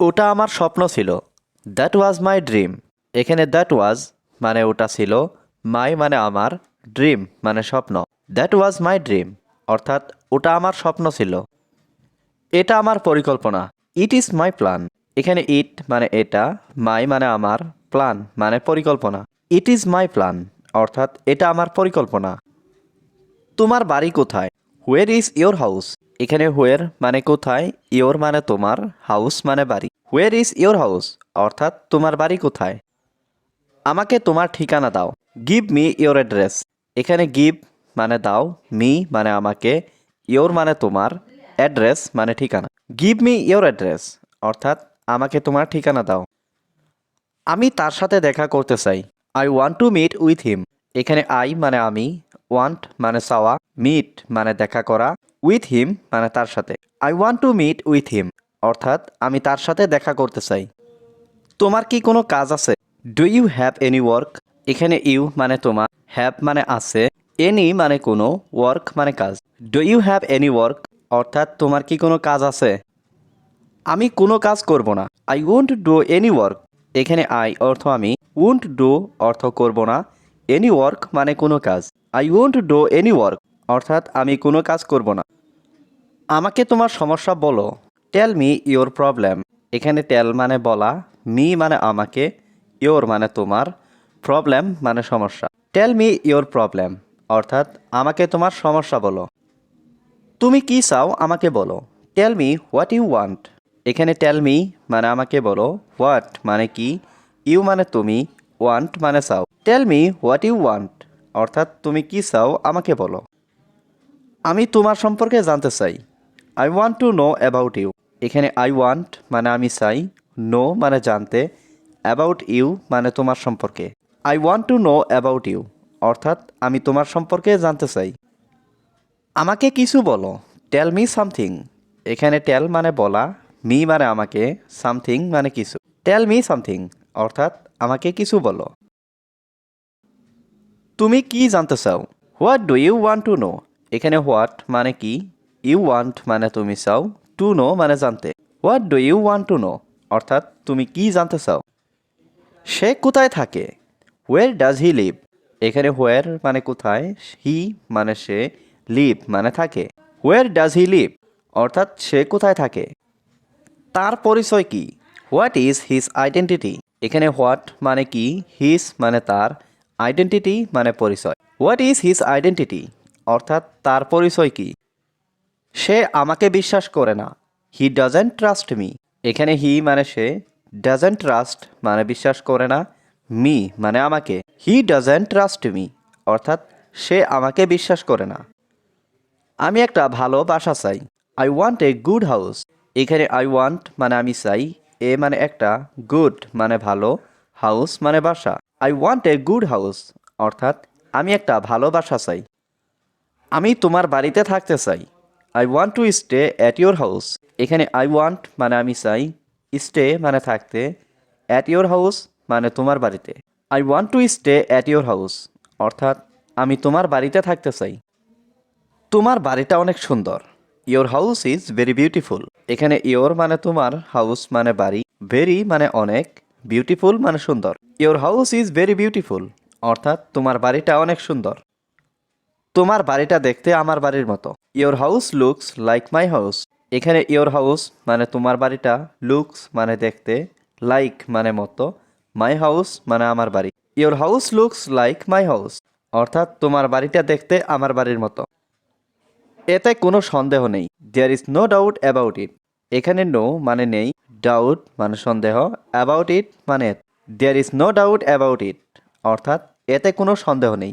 ওটা আমার স্বপ্ন ছিল। দ্যাট ওয়াজ মাই ড্রিম এখানে দ্যাট ওয়াজ মানে ওটা ছিল মাই মানে আমার ড্রিম মানে স্বপ্ন। দ্যাট ওয়াজ মাই ড্রিম অর্থাৎ ওটা আমার স্বপ্ন ছিল। এটা আমার পরিকল্পনা। ইট ইজ মাই প্ল্যান এখানে ইট মানে এটা মাই মানে আমার প্ল্যান মানে পরিকল্পনা। ইট ইজ মাই প্ল্যান অর্থাৎ এটা আমার পরিকল্পনা। তোমার বাড়ি কোথায়? হোয়ার ইজ ইয়োর হাউস এখানে হোয়ার মানে কোথায় ইয়োর মানে তোমার হাউস মানে বাড়ি। হোয়ার ইজ ইয়োর হাউস অর্থাৎ তোমার বাড়ি কোথায়? আমাকে তোমার ঠিকানা দাও। গিভ মি ইয়োর অ্যাড্রেস এখানে গিভ মানে দাও মি মানে আমাকে ইয়োর মানে তোমার অ্যাড্রেস মানে ঠিকানা। গিভ মি ইয়োর অ্যাড্রেস অর্থাৎ আমাকে তোমার ঠিকানা দাও। আমি তার সাথে দেখা করতে চাই। I want to meet with him এখানে আই মানে আমি ওয়ান্ট মানে চাওয়া। মিট মানে দেখা করা উইথ হিম মানে তার সাথে। I want to meet with him অর্থাৎ আমি তার সাথে দেখা করতে চাই। তোমার কি কোনো কাজ আছে? Do you have any work এখানে ইউ মানে তোমার হ্যাভ মানে আছে। এনি মানে কোনো ওয়ার্ক মানে কাজ। Do you have any work অর্থাৎ তোমার কি কোনো কাজ আছে? আমি কোনো কাজ করব না। I won't do any work এখানে আই অর্থ আমি উন্ট ডু অর্থ করব না। এনি ওয়ার্ক মানে কোনো কাজ। I won't do any work অর্থাৎ আমি কোনো কাজ করব না। আমাকে তোমার সমস্যা বলো। টেল মি ইওর প্রবলেম এখানে টেল মানে বলা মি মানে আমাকে ইওর মানে তোমার প্রবলেম মানে সমস্যা। টেল মি ইওর প্রবলেম অর্থাৎ আমাকে তোমার সমস্যা বলো। তুমি কি চাও আমাকে বলো। Tell me what you want এখানে টেল মি মানে আমাকে বলো। হোয়াট মানে কি? ইউ মানে তুমি। ওয়ান্ট মানে চাও। Tell me what you want অর্থাৎ তুমি কি চাও আমাকে বলো। আমি তোমার সম্পর্কে জানতে চাই। I want to know about you এখানে আই ওয়ান্ট মানে আমি চাই নো মানে জানতে অ্যাবাউট ইউ মানে তোমার সম্পর্কে। I want to know about you অর্থাৎ আমি তোমার সম্পর্কে জানতে চাই। আমাকে কিছু বলো। টেল মি সামথিং এখানে টেল মানে বলা মি মানে আমাকে সামথিং মানে কিছু। টেল মি সামথিং অর্থাৎ আমাকে কিছু বলো। তুমি কি জানতে চাও? What do you want to know এখানে হোয়াট মানে কি? ইউ ওয়ান্ট মানে তুমি চাও টু নো মানে জানতে। What do you want to know অর্থাৎ তুমি কি জানতে চাও? সে কোথায় থাকে? হোয়ার ডাজ হি লিভ এখানে হোয়ার মানে কোথায়? হি মানে সে লিভ মানে থাকে। হোয়ার ডাজ হি লিভ অর্থাৎ সে কোথায় থাকে? তার পরিচয় কি? হোয়াট ইজ হিজ আইডেন্টিটি এখানে হোয়াট মানে কি? হিজ মানে তার আইডেন্টিটি মানে পরিচয়। হোয়াট ইজ হিজ আইডেন্টিটি অর্থাৎ তার পরিচয় কি? সে আমাকে বিশ্বাস করে না। হি ডাজেন্ট ট্রাস্ট মি এখানে হি মানে সে ডাজেন্ট ট্রাস্ট মানে বিশ্বাস করে না মি মানে আমাকে। হি ডাজেন্ট ট্রাস্ট মি অর্থাৎ সে আমাকে বিশ্বাস করে না। আমি একটা ভালো বাসা চাই। I want a good house এখানে আই ওয়ান্ট মানে আমি চাই, এ মানে একটা গুড মানে ভালো হাউস মানে বাসা। I want a good house অর্থাৎ আমি একটা ভালো বাসা চাই। আমি তোমার বাড়িতে থাকতে চাই। I want to stay at your house এখানে আই ওয়ান্ট মানে আমি চাই স্টে মানে থাকতে। অ্যাট ইয়োর হাউস মানে তোমার বাড়িতে। I want to stay at your house অর্থাৎ আমি তোমার বাড়িতে থাকতে চাই। তোমার বাড়িটা অনেক সুন্দর। Your house is very beautiful এখানে ইয়োর মানে তোমার হাউস মানে বাড়ি। ভেরি মানে অনেক। বিউটিফুল মানে সুন্দর। Your house is very beautiful অর্থাৎ তোমার বাড়িটা অনেক সুন্দর। তোমার বাড়িটা দেখতে আমার বাড়ির মতো। Your house looks like my house এখানে ইয়োর হাউস মানে তোমার বাড়িটা লুকস মানে দেখতে লাইক মানে মতো মাই হাউস মানে আমার বাড়ি। Your house looks like my house অর্থাৎ তোমার বাড়িটা দেখতে আমার বাড়ির মতো। এতে কোনো সন্দেহ নেই। There is no doubt about it এখানে নো মানে নেই ডাউট মানে সন্দেহ অ্যাবাউট ইট মানে there is no doubt about it অর্থাৎ এতে কোনো সন্দেহ নেই।